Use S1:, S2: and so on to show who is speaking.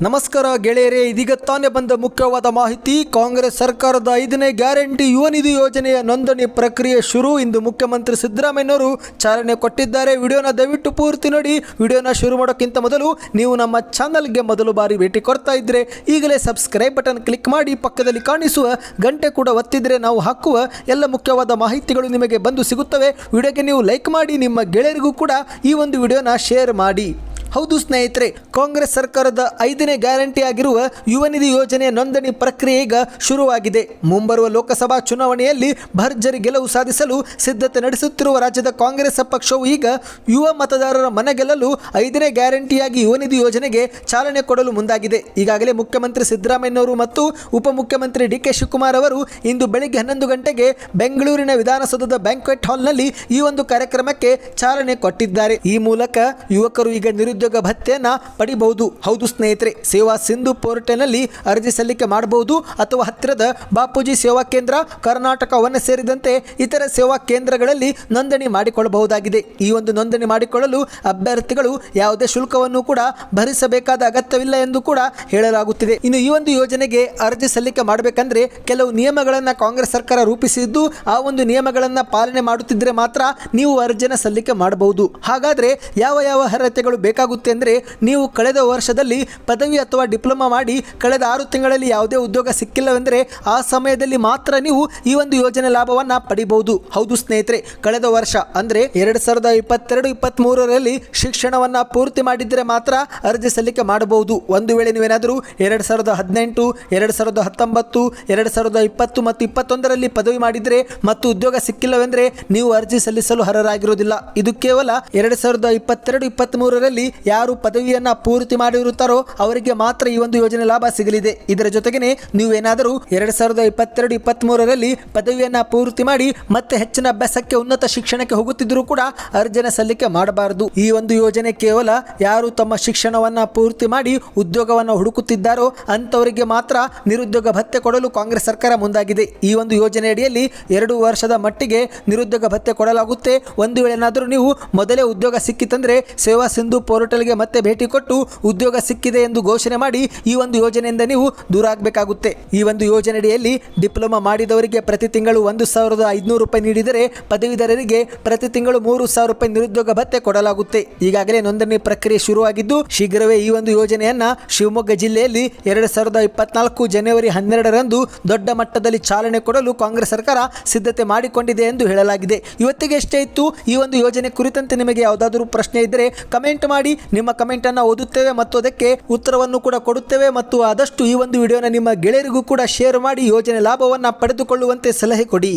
S1: ನಮಸ್ಕಾರ ಗೆಳೆಯರೇ, ಇದೀಗ ತಾನೇ ಬಂದ ಮುಖ್ಯವಾದ ಮಾಹಿತಿ. ಕಾಂಗ್ರೆಸ್ ಸರ್ಕಾರದ ಐದನೇ ಗ್ಯಾರಂಟಿ ಯುವ ನಿಧಿ ಯೋಜನೆಯ ನೋಂದಣಿ ಪ್ರಕ್ರಿಯೆ ಶುರು. ಇಂದು ಮುಖ್ಯಮಂತ್ರಿ ಸಿದ್ದರಾಮಯ್ಯನವರು ಚಾಲನೆ ಕೊಟ್ಟಿದ್ದಾರೆ. ವಿಡಿಯೋನ ದಯವಿಟ್ಟು ಪೂರ್ತಿ ನೋಡಿ. ವಿಡಿಯೋನ ಶುರು ಮಾಡೋಕ್ಕಿಂತ ಮೊದಲು ನೀವು ನಮ್ಮ ಚಾನಲ್ಗೆ ಮೊದಲು ಬಾರಿ ಭೇಟಿ ಕೊಡ್ತಾ ಇದ್ರೆ, ಈಗಲೇ ಸಬ್ಸ್ಕ್ರೈಬ್ ಬಟನ್ ಕ್ಲಿಕ್ ಮಾಡಿ ಪಕ್ಕದಲ್ಲಿ ಕಾಣಿಸುವ ಗಂಟೆ ಕೂಡ ಒತ್ತಿದ್ರೆ ನಾವು ಹಾಕುವ ಎಲ್ಲ ಮುಖ್ಯವಾದ ಮಾಹಿತಿಗಳು ನಿಮಗೆ ಬಂದು ಸಿಗುತ್ತವೆ. ವಿಡಿಯೋಗೆ ನೀವು ಲೈಕ್ ಮಾಡಿ, ನಿಮ್ಮ ಗೆಳೆಯರಿಗೂ ಕೂಡ ಈ ಒಂದು ವಿಡಿಯೋನ ಶೇರ್ ಮಾಡಿ. ಹೌದು ಸ್ನೇಹಿತರೆ, ಕಾಂಗ್ರೆಸ್ ಸರ್ಕಾರದ ಐದನೇ ಗ್ಯಾರಂಟಿ ಆಗಿರುವ ಯುವ ನಿಧಿ ಯೋಜನೆಯ ನೋಂದಣಿ ಪ್ರಕ್ರಿಯೆ ಈಗ ಶುರುವಾಗಿದೆ. ಮುಂಬರುವ ಲೋಕಸಭಾ ಚುನಾವಣೆಯಲ್ಲಿ ಭರ್ಜರಿ ಗೆಲುವು ಸಾಧಿಸಲು ಸಿದ್ಧತೆ ನಡೆಸುತ್ತಿರುವ ರಾಜ್ಯದ ಕಾಂಗ್ರೆಸ್ ಪಕ್ಷವು ಈಗ ಯುವ ಮತದಾರರ ಮನ ಗೆಲ್ಲಲು ಐದನೇ ಗ್ಯಾರಂಟಿಯಾಗಿ ಯುವ ನಿಧಿ ಯೋಜನೆಗೆ ಚಾಲನೆ ಕೊಡಲು ಮುಂದಾಗಿದೆ. ಈಗಾಗಲೇ ಮುಖ್ಯಮಂತ್ರಿ ಸಿದ್ದರಾಮಯ್ಯನವರು ಮತ್ತು ಉಪಮುಖ್ಯಮಂತ್ರಿ ಡಿ ಕೆ ಶಿವಕುಮಾರ್ ಅವರು ಇಂದು ಬೆಳಗ್ಗೆ ಹನ್ನೊಂದು ಗಂಟೆಗೆ ಬೆಂಗಳೂರಿನ ವಿಧಾನಸೌಧದ ಬ್ಯಾಂಕ್ವೆಟ್ ಹಾಲ್ನಲ್ಲಿ ಈ ಒಂದು ಕಾರ್ಯಕ್ರಮಕ್ಕೆ ಚಾಲನೆ ಕೊಟ್ಟಿದ್ದಾರೆ. ಈ ಮೂಲಕ ಯುವಕರು ಈಗ ನಿರುದ್ಯೋಗ ಭತ್ಯೆಯನ್ನ ಪಡಿಬಹುದು. ಹೌದು ಸ್ನೇಹಿತರೆ, ಸೇವಾ ಸಿಂಧು ಪೋರ್ಟಲ್ನಲ್ಲಿ ಅರ್ಜಿ ಸಲ್ಲಿಕೆ ಮಾಡಬಹುದು ಅಥವಾ ಹತ್ತಿರದ ಬಾಪೂಜಿ ಸೇವಾ ಕೇಂದ್ರ, ಕರ್ನಾಟಕ ವನ ಸೇರಿದಂತೆ ಇತರ ಸೇವಾ ಕೇಂದ್ರಗಳಲ್ಲಿ ನೋಂದಣಿ ಮಾಡಿಕೊಳ್ಳಬಹುದಾಗಿದೆ. ಈ ಒಂದು ನೋಂದಣಿ ಮಾಡಿಕೊಳ್ಳಲು ಅಭ್ಯರ್ಥಿಗಳು ಯಾವುದೇ ಶುಲ್ಕವನ್ನು ಕೂಡ ಭರಿಸಬೇಕಾದ ಅಗತ್ಯವಿಲ್ಲ ಎಂದು ಕೂಡ ಹೇಳಲಾಗುತ್ತಿದೆ. ಇನ್ನು ಈ ಒಂದು ಯೋಜನೆಗೆ ಅರ್ಜಿ ಸಲ್ಲಿಕೆ ಮಾಡಬೇಕಂದ್ರೆ ಕೆಲವು ನಿಯಮಗಳನ್ನು ಕಾಂಗ್ರೆಸ್ ಸರ್ಕಾರ ರೂಪಿಸಿದ್ದು, ಆ ಒಂದು ನಿಯಮಗಳನ್ನು ಪಾಲನೆ ಮಾಡುತ್ತಿದ್ದರೆ ಮಾತ್ರ ನೀವು ಅರ್ಜಿನ ಸಲ್ಲಿಕೆ ಮಾಡಬಹುದು. ಹಾಗಾದ್ರೆ ಯಾವ ಯಾವ ಅರ್ಹತೆಗಳು ಬೇಕಾಗುತ್ತೆ ಅಂದರೆ ನೀವು ಕಳೆದ ವರ್ಷದಲ್ಲಿ ಪದವಿ ಅಥವಾ ಡಿಪ್ಲೊಮಾ ಮಾಡಿ ಕಳೆದ ಆರು ತಿಂಗಳಲ್ಲಿ ಯಾವುದೇ ಉದ್ಯೋಗ ಸಿಕ್ಕಿಲ್ಲವೆಂದರೆ ಆ ಸಮಯದಲ್ಲಿ ಮಾತ್ರ ನೀವು ಈ ಒಂದು ಯೋಜನೆ ಲಾಭವನ್ನು ಪಡಿಬಹುದು. ಹೌದು ಸ್ನೇಹಿತರೆ, ಕಳೆದ ವರ್ಷ ಅಂದರೆ ಎರಡು ಸಾವಿರದ ಇಪ್ಪತ್ತೆರಡು ಇಪ್ಪತ್ತ್ಮೂರರಲ್ಲಿ ಶಿಕ್ಷಣವನ್ನು ಪೂರ್ತಿ ಮಾಡಿದರೆ ಮಾತ್ರ ಅರ್ಜಿ ಸಲ್ಲಿಕೆ ಮಾಡಬಹುದು. ಒಂದು ವೇಳೆ ನೀವೇನಾದರೂ ಎರಡು ಸಾವಿರದ ಹದಿನೆಂಟು, ಎರಡು ಸಾವಿರದ ಹತ್ತೊಂಬತ್ತು, ಎರಡು ಸಾವಿರದ ಇಪ್ಪತ್ತು ಮತ್ತು ಇಪ್ಪತ್ತೊಂದರಲ್ಲಿ ಪದವಿ ಮಾಡಿದರೆ ಮತ್ತು ಉದ್ಯೋಗ ಸಿಕ್ಕಿಲ್ಲವೆಂದರೆ ನೀವು ಅರ್ಜಿ ಸಲ್ಲಿಸಲು ಅರ್ಹರಾಗಿರುವುದಿಲ್ಲ. ಇದು ಕೇವಲ ಎರಡು ಸಾವಿರದ ಇಪ್ಪತ್ತೆರಡು ಇಪ್ಪತ್ತ್ಮೂರರಲ್ಲಿ ಯಾರು ಪದವಿಯನ್ನ ಪೂರ್ತಿ ಮಾಡಿರುತ್ತಾರೋ ಅವರಿಗೆ ಮಾತ್ರ ಈ ಒಂದು ಯೋಜನೆ ಲಾಭ ಸಿಗಲಿದೆ. ಇದರ ಜೊತೆಗೇನೆ ನೀವೇನಾದರೂ ಎರಡು ಸಾವಿರದ ಇಪ್ಪತ್ತೆರಡು ಇಪ್ಪತ್ತ್ಮೂರರಲ್ಲಿ ಪದವಿಯನ್ನ ಪೂರ್ತಿ ಮಾಡಿ ಮತ್ತೆ ಹೆಚ್ಚಿನ ಅಭ್ಯಾಸಕ್ಕೆ, ಉನ್ನತ ಶಿಕ್ಷಣಕ್ಕೆ ಹೋಗುತ್ತಿದ್ದರೂ ಕೂಡ ಅರ್ಜನೆ ಸಲ್ಲಿಕೆ ಮಾಡಬಾರದು. ಈ ಒಂದು ಯೋಜನೆ ಕೇವಲ ಯಾರು ತಮ್ಮ ಶಿಕ್ಷಣವನ್ನ ಪೂರ್ತಿ ಮಾಡಿ ಉದ್ಯೋಗವನ್ನು ಹುಡುಕುತ್ತಿದ್ದಾರೋ ಅಂಥವರಿಗೆ ಮಾತ್ರ ನಿರುದ್ಯೋಗ ಭತ್ಯೆ ಕೊಡಲು ಕಾಂಗ್ರೆಸ್ ಸರ್ಕಾರ ಮುಂದಾಗಿದೆ. ಈ ಒಂದು ಯೋಜನೆ ಅಡಿಯಲ್ಲಿ ಎರಡು ವರ್ಷದ ಮಟ್ಟಿಗೆ ನಿರುದ್ಯೋಗ ಭತ್ಯೆ ಕೊಡಲಾಗುತ್ತೆ. ಒಂದು ವೇಳೆ ಏನಾದರೂ ನೀವು ಮೊದಲೇ ಉದ್ಯೋಗ ಸಿಕ್ಕಿತಂದ್ರೆ ಸೇವಾ ಸಿಂಧು ಪೋರ್ಟಲ್ಗೆ ಮತ್ತೆ ಭೇಟಿ ಕೊಟ್ಟು ಉದ್ಯೋಗ ಸಿಕ್ಕಿದೆ ಎಂದು ಘೋಷಣೆ ಮಾಡಿ ಈ ಒಂದು ಯೋಜನೆಯಿಂದ ನೀವು ದೂರ ಆಗಬೇಕಾಗುತ್ತೆ. ಈ ಒಂದು ಯೋಜನೆಯಡಿಯಲ್ಲಿ ಡಿಪ್ಲೊಮಾ ಮಾಡಿದವರಿಗೆ ಪ್ರತಿ ತಿಂಗಳು ಒಂದು ಸಾವಿರದ ಐದುನೂರು ರೂಪಾಯಿ ನೀಡಿದರೆ ಪದವೀಧರರಿಗೆ ಪ್ರತಿ ತಿಂಗಳು ಮೂರು ಸಾವಿರ ರೂಪಾಯಿ ನಿರುದ್ಯೋಗ ಭತ್ತೆ ಕೊಡಲಾಗುತ್ತೆ. ಈಗಾಗಲೇ ನೋಂದಣಿ ಪ್ರಕ್ರಿಯೆ ಶುರುವಾಗಿದ್ದು, ಶೀಘ್ರವೇ ಈ ಒಂದು ಯೋಜನೆಯನ್ನ ಶಿವಮೊಗ್ಗ ಜಿಲ್ಲೆಯಲ್ಲಿ ಎರಡು ಸಾವಿರದ ಇಪ್ಪತ್ನಾಲ್ಕು ಜನವರಿ ಹನ್ನೆರಡರಂದು ದೊಡ್ಡ ಮಟ್ಟದಲ್ಲಿ ಚಾಲನೆ ಕೊಡಲು ಕಾಂಗ್ರೆಸ್ ಸರ್ಕಾರ ಸಿದ್ಧತೆ ಮಾಡಿಕೊಂಡಿದೆ ಎಂದು ಹೇಳಲಾಗಿದೆ. ಇವತ್ತಿಗೆ ಎಷ್ಟೇ ಇತ್ತು. ಈ ಒಂದು ಯೋಜನೆ ಕುರಿತಂತೆ ನಿಮಗೆ ಯಾವುದಾದರೂ ಪ್ರಶ್ನೆ ಇದ್ದರೆ ಕಮೆಂಟ್ ಮಾಡಿ. ನಿಮ್ಮ ಕಮೆಂಟ್ ಅನ್ನು ಓದುತ್ತೇವೆ ಮತ್ತು ಅದಕ್ಕೆ ಉತ್ತರವನ್ನು ಕೂಡ ಕೊಡುತ್ತೇವೆ ಮತ್ತು ಆದಷ್ಟು ಈ ಒಂದು ವಿಡಿಯೋನ ನಿಮ್ಮ ಗೆಳೆಯರಿಗೂ ಕೂಡ ಶೇರ್ ಮಾಡಿ ಯೋಜನೆ ಲಾಭವನ್ನು ಪಡೆದುಕೊಳ್ಳುವಂತೆ ಸಲಹೆ ಕೊಡಿ.